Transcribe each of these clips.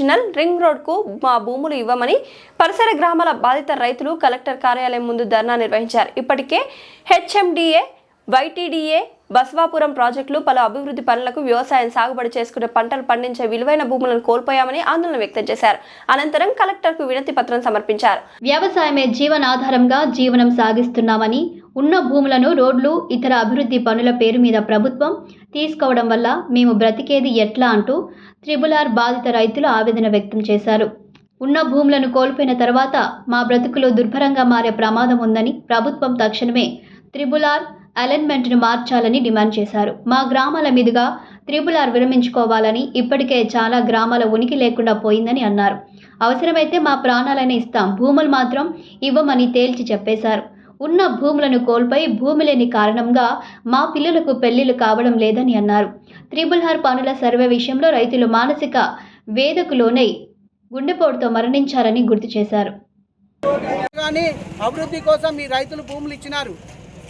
Regional ring రోడ్కు మా భూములు ఇవ్వమని పరిసర గ్రామాల బాధిత రైతులు కలెక్టర్ కార్యాలయం ముందు ధర్నా నిర్వహించారు. ఇప్పటికే హెచ్ఎండిఏ వైటీడీఏ బస్వాపురం ప్రాజెక్టులు పలు అభివృద్ధి పనులకు వ్యవసాయం సాగుబడి చేసుకునే పంటలు పండించే విలువైన భూములను కోల్పోయామని ఆందోళన వ్యక్తం చేశారు. అనంతరం కలెక్టర్కు వినతి పత్రం సమర్పించారు. వ్యవసాయమే జీవనాధారంగా జీవనం సాగిస్తున్నామని ఉన్న భూములను రోడ్లు ఇతర అభివృద్ధి పనుల పేరు మీద ప్రభుత్వం తీసుకోవడం వల్ల మేము బ్రతికేది ఎట్లా అంటూ త్రిబులార్ బాధిత రైతులు ఆవేదన వ్యక్తం చేశారు. ఉన్న భూములను కోల్పోయిన తర్వాత మా బ్రతుకులు దుర్భరంగా మారే ప్రమాదం ఉందని ప్రభుత్వం తక్షణమే త్రిబులార్ అలైన్మెంట్ను మార్చాలని డిమాండ్ చేశారు. మా గ్రామాల మీదుగా త్రిబుల్ ఆర్ విరమించుకోవాలని ఇప్పటికే చాలా గ్రామాల ఉనికి లేకుండా పోయిందని అన్నారు. అవసరమైతే మా ప్రాణాలని ఇస్తాం. భూములు మాత్రం ఇవ్వమని తేల్చి చెప్పేశారు. ఉన్న భూములను కోల్పోయి భూమి లేని కారణంగా మా పిల్లలకు పెళ్ళిళ్ళు కావడం లేదని అన్నారు. త్రిబుల్ ఆర్ పనుల సర్వే విషయంలో రైతులు మానసిక వేదకు లోనై గుండెపోటుతో మరణించారని గుర్తు చేశారు. కానీ అభివృద్ధి కోసం ఈ రైతులు భూములు ఇచ్చినారు.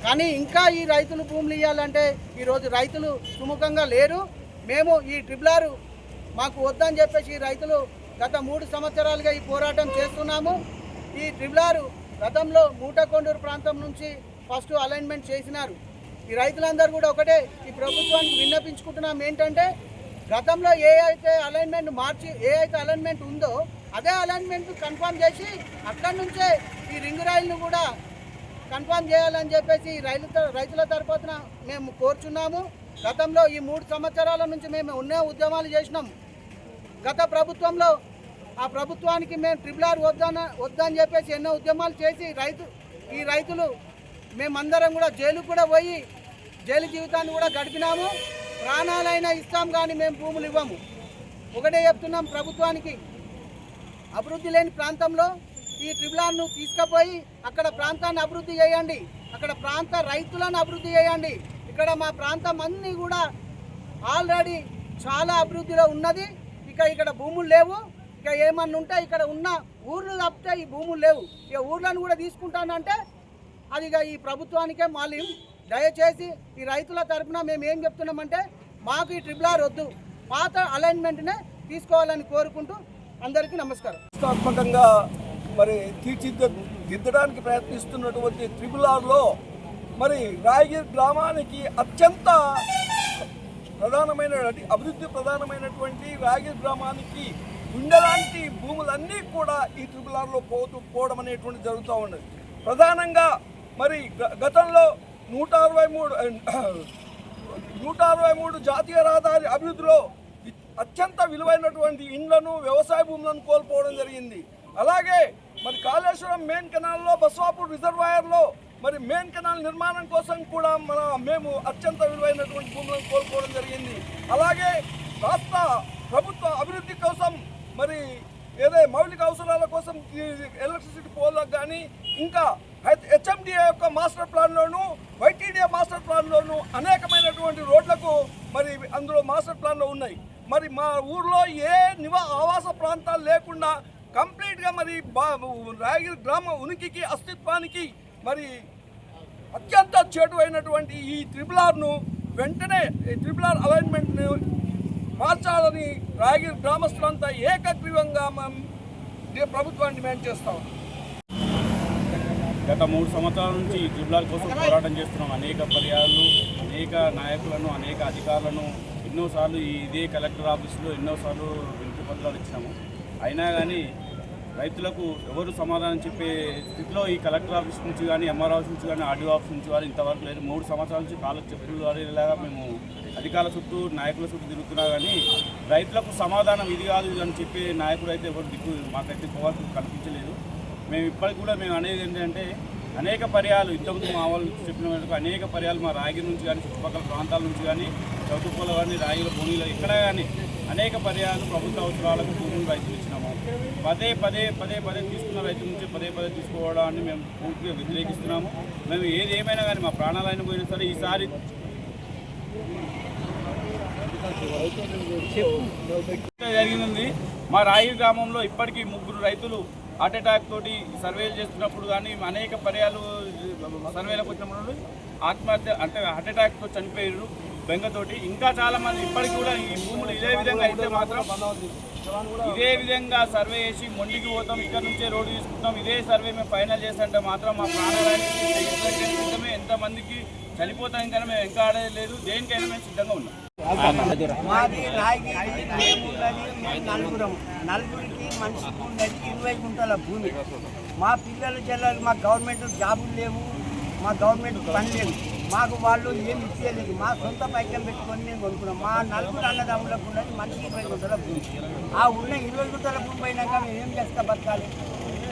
కానీ ఇంకా ఈ రైతులు భూములు ఇవ్వాలంటే ఈరోజు రైతులు సుముఖంగా లేరు. మేము ఈ ట్రిబులారు మాకు వద్దని చెప్పేసి ఈ రైతులు గత మూడు సంవత్సరాలుగా ఈ పోరాటం చేస్తున్నాము. ఈ ట్రిబులారు గతంలో మూటకొండూరు ప్రాంతం నుంచి ఫస్ట్ అలైన్మెంట్ చేసినారు. ఈ రైతులందరూ కూడా ఒకటే ఈ ప్రభుత్వానికి విన్నపించుకుంటున్నాం ఏంటంటే గతంలో ఏ అయితే అలైన్మెంట్ మార్చి ఏ అయితే అలైన్మెంట్ ఉందో అదే అలైన్మెంట్ కన్ఫర్మ్ చేసి అక్కడి నుంచే ఈ రింగ్ రైలును కూడా కన్ఫర్మ్ చేయాలని చెప్పేసి ఈ రైలు రైతుల తరపున మేము కోరుచున్నాము. గతంలో ఈ మూడు సంవత్సరాల నుంచి మేము ఎన్నో ఉద్యమాలు చేసినాం. గత ప్రభుత్వంలో ఆ ప్రభుత్వానికి మేము ట్రిపుల్ ఆర్ వద్దన వద్దని చెప్పేసి ఎన్నో ఉద్యమాలు చేసి రైతు ఈ రైతులు మేమందరం కూడా జైలుకు కూడా పోయి జైలు జీవితాన్ని కూడా గడిపినాము. ప్రాణాలైనా ఇస్తాం కానీ మేము భూములు ఇవ్వము. ఒకటే చెప్తున్నాం ప్రభుత్వానికి. అభివృద్ధి లేని ప్రాంతంలో ఈ ట్రిబులార్ను తీసుకుపోయి అక్కడ ప్రాంతాన్ని అభివృద్ధి చేయండి. అక్కడ ప్రాంత రైతులను అభివృద్ధి చేయండి. ఇక్కడ మా ప్రాంతం అన్నీ కూడా ఆల్రెడీ చాలా అభివృద్ధిలో ఉన్నది. ఇక ఇక్కడ భూములు లేవు. ఇక ఏమన్నా ఉంటే ఇక్కడ ఉన్న ఊర్లు తప్పితే ఈ భూములు లేవు. ఇక ఊర్లను కూడా తీసుకుంటానంటే అది ఇక ఈ ప్రభుత్వానికే మళ్ళీ దయచేసి ఈ రైతుల తరపున మేము ఏం చెప్తున్నామంటే మాకు ఈ ట్రిబులార్ వద్దు. పాత అలైన్మెంట్నే తీసుకోవాలని కోరుకుంటూ అందరికీ నమస్కారం. ప్రతిష్టాత్మకంగా మరి తీర్చిదిద్దడానికి ప్రయత్నిస్తున్నటువంటి ట్రిపుల్ ఆర్లో మరి రాయగిరి గ్రామానికి అత్యంత ప్రధానమైన అభివృద్ధి ప్రధానమైనటువంటి రాయగిరి గ్రామానికి ఉండలాంటి భూములన్నీ కూడా ఈ త్రిబుల్ ఆర్లో పోతూ పోవడం అనేటువంటి జరుగుతూ ఉన్నది. ప్రధానంగా మరి గ- గతంలో నూట అరవై మూడు నూట అరవై మూడు జాతీయ రహదారి అభివృద్ధిలో అత్యంత విలువైనటువంటి ఇండ్లను వ్యవసాయ భూములను కోల్పోవడం జరిగింది. అలాగే మరి కాళేశ్వరం మెయిన్ కెనాల్లో బస్వాపూర్ రిజర్వాయర్లో మరి మెయిన్ కెనాల్ నిర్మాణం కోసం కూడా మన మేము అత్యంత విలువైనటువంటి భూములను కోల్పోవడం జరిగింది. అలాగే రాష్ట్ర ప్రభుత్వ అభివృద్ధి కోసం మరి ఏదే మౌలిక అవసరాల కోసం ఈ ఎలక్ట్రిసిటీ పోల్లకు కానీ ఇంకా హెచ్ఎండిఏ యొక్క మాస్టర్ ప్లాన్లోను వైటీడీఏ మాస్టర్ ప్లాన్లోను అనేకమైనటువంటి రోడ్లకు మరి అందులో మాస్టర్ ప్లాన్లో ఉన్నాయి. మరి మా ఊర్లో ఏ నివా ఆవాస ప్రాంతాలు లేకుండా కంప్లీట్గా మరి బా రాయగిరి గ్రామ ఉనికికి అస్తిత్వానికి మరి అత్యంత చేటు అయినటువంటి ఈ త్రిపుల్ ఆర్ను వెంటనే ఈ ఆర్ అలైన్మెంట్ను మార్చాలని రాయగిరి గ్రామస్తులంతా ఏకగ్రీవంగా మనం ప్రభుత్వాన్ని డిమాండ్ చేస్తాం గత మూడు సంవత్సరాల నుంచి ఈ జిల్లాల కోసం పోరాటం చేస్తున్నాం. అనేక పర్యాలు అనేక నాయకులను అనేక అధికారులను ఎన్నోసార్లు ఇదే కలెక్టర్ ఆఫీసులో ఎన్నోసార్లు వినతి పత్రాలు ఇచ్చినాము. అయినా కానీ రైతులకు ఎవరు సమాధానం చెప్పే స్థితిలో ఈ కలెక్టర్ ఆఫీస్ నుంచి కానీ ఎంఆర్ ఆఫీస్ నుంచి కానీ ఆర్డీఓ ఆఫీస్ నుంచి కానీ ఇంతవరకు లేదు. మూడు సంవత్సరాల నుంచి కాళ్ళకు చెప్పులు వాడేలాగా మేము అధికారుల చుట్టూ నాయకుల చుట్టూ తిరుగుతున్నా కానీ రైతులకు సమాధానం ఇది కాదు అని చెప్పే నాయకుడు అయితే ఎవరు దిక్కు మాకైతే ఇంతవరకు కనిపించలేదు. మేము ఇప్పటికి కూడా మేము అనేది ఏంటంటే అనేక పర్యాలు ఇంతకుముందు మా వాళ్ళు చెప్పిన మేరకు అనేక పర్యాలు మా రాగి నుంచి కానీ చుట్టుపక్కల ప్రాంతాల నుంచి కానీ చౌటుకోల కానీ రాగిల భూమిలో ఎక్కడ కానీ అనేక పర్యాలు ప్రభుత్వ అవసరాలకు భూములు రైతులు ఇచ్చినాము. పదే పదే పదే పదే తీసుకున్న రైతుల నుంచి పదే పదే తీసుకోవడాన్ని మేము పూర్తిగా వ్యతిరేకిస్తున్నాము. మేము ఏది ఏమైనా కానీ మా ప్రాణాలైన పోయినా సరే ఈసారి జరిగింది. మా రాయి గ్రామంలో ఇప్పటికీ ముగ్గురు రైతులు హార్ట్ అటాక్ తోటి సర్వేలు చేస్తున్నప్పుడు కానీ అనేక పర్యాలు సర్వేలకు వచ్చినప్పుడు ఆత్మహత్య అంటే హార్ట్ అటాక్తో చనిపోయారు బెంగతోటి ఇంకా చాలా మంది ఇప్పటికి కూడా ఈ భూములు ఇదే విధంగా అయితే మాత్రం ఇదే విధంగా సర్వే చేసి మొండికి పోతాం ఇక్కడ నుంచే రోడ్డు తీసుకుంటాం ఇదే సర్వే మేము ఫైనల్ చేస్తుంటే మాత్రం మా ప్రాణాలకి సిద్ధమే ఎంతమందికి చనిపోతాం కానీ మేము ఇంకా ఆడలేదు లేదు దేనికైనా మేము సిద్ధంగా ఉన్నాం. మాది రాయగిరి నలుగురు ఉన్నది నలుగురం. నలుగురికి మనిషికి ఉన్నది ఇరవై గుంటల భూమి. మా పిల్లల చెల్లెలు మా గవర్నమెంట్ జాబులు లేవు మా గవర్నమెంట్ పని లేదు. మాకు వాళ్ళు ఏమి ఇచ్చేయలేదు మా సొంత పైకం పెట్టుకొని మేము కొనుక్కున్నాం. మా నలుగురు అన్నదమ్ములకు ఉన్నది మనిషి ఇరవై గుంటల భూమి. ఆ ఉన్న ఇరవై గుంటల భూమి పోయినాక మేము ఏం చేస్తా బతకాలి?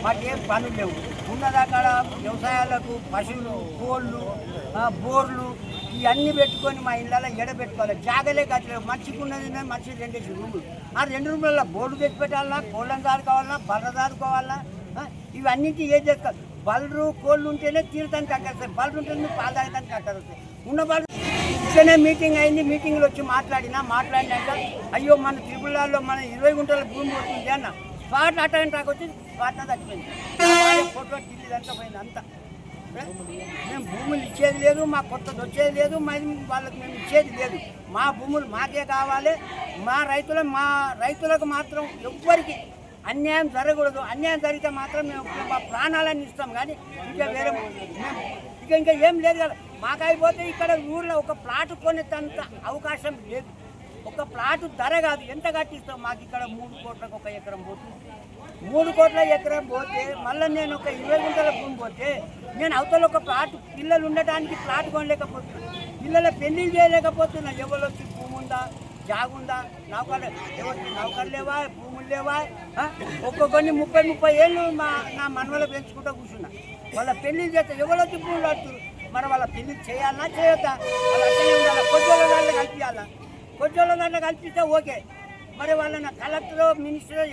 మాకేం పనులు లేవు. ఉన్నదాకా వ్యవసాయాలకు పశువులు కోళ్ళు బోర్లు ఇవన్నీ పెట్టుకొని మా ఇళ్ళలో ఎడబెట్టుకోవాలి జాగలే కట్టలేదు మంచిగా ఉన్నది మంచి రెండేసి రూములు. ఆ రెండు రూములలో బోర్డు తెచ్చి పెట్టాలన్నా కోళ్ళను దాదుకోవాలన్నా బర్ర దాడుకోవాలన్నా ఇవన్నింటి ఏం చేసుకోవాలి బలరు కోళ్ళు ఉంటేనే తీరటానికి అక్కడతాయి బలరు ఉంటేనే పాలు తాగడానికి అక్కడతాయి ఉన్న బలరు ఇక్కడనే మీటింగ్ అయింది. మీటింగ్లో వచ్చి మాట్లాడినా మాట్లాడినాక అయ్యో మన త్రిపులలో మన ఇరవై గుంటల భూమి పోతుంది అన్న. స్పాట్ అటాక్ టాక్ వచ్చి స్పాట్ తగ్గిపోయింది ఫోటో ఢిల్లీ అంతా పోయింది అంతా. మేము భూములు ఇచ్చేది లేదు మా కొత్తది వచ్చేది లేదు మరి వాళ్ళకి మేము ఇచ్చేది లేదు. మా భూములు మాకే కావాలి. మా రైతుల మా రైతులకు మాత్రం ఎవ్వరికి అన్యాయం జరగకూడదు. అన్యాయం జరిగితే మాత్రం మేము మా ప్రాణాలను ఇస్తాం. కానీ ఇంకా వేరే ఇక ఇంకా ఏం లేదు కదా. మాకు అయిపోతే ఇక్కడ ఊర్లో ఒక ప్లాట్ కొనేంత అవకాశం లేదు. ఒక ప్లాట్ ధర కాదు. ఎంత కట్టిస్తాం? మాకు ఇక్కడ మూడు కోట్లకు ఒక ఎకరం పోతుంది. మూడు కోట్ల ఎకరం పోతే మళ్ళీ నేను ఒక ఇరవై గుంటల భూమి పోతే నేను అవతల ఒక ప్లాట్ పిల్లలు ఉండటానికి ప్లాట్ కొనలేకపోతున్నా. పిల్లల పెళ్ళి చేయలేకపోతున్నా. ఎవరు వచ్చి భూమి ఉందా జాగుందా? నౌకర్లు ఎవరికి నౌకర్లేవా? భూములు లేవా ఒక్కొక్కరిని ముప్పై ముప్పై ఏళ్ళు మా నా మనవల పెంచుకుంటూ కూర్చున్నా. వాళ్ళ పెళ్ళి చేస్తే ఎవరు వచ్చి భూములు ఆడుతున్నారు మరి వాళ్ళ పెళ్ళి చేయాలన్నా చేయొద్దా? వాళ్ళ అట్లనే దాంట్లో కల్పించాలా కొద్దిగా దాంట్లో కల్పిస్తే ఓకే. మరి వాళ్ళ కలెక్టర్ మినిస్టర్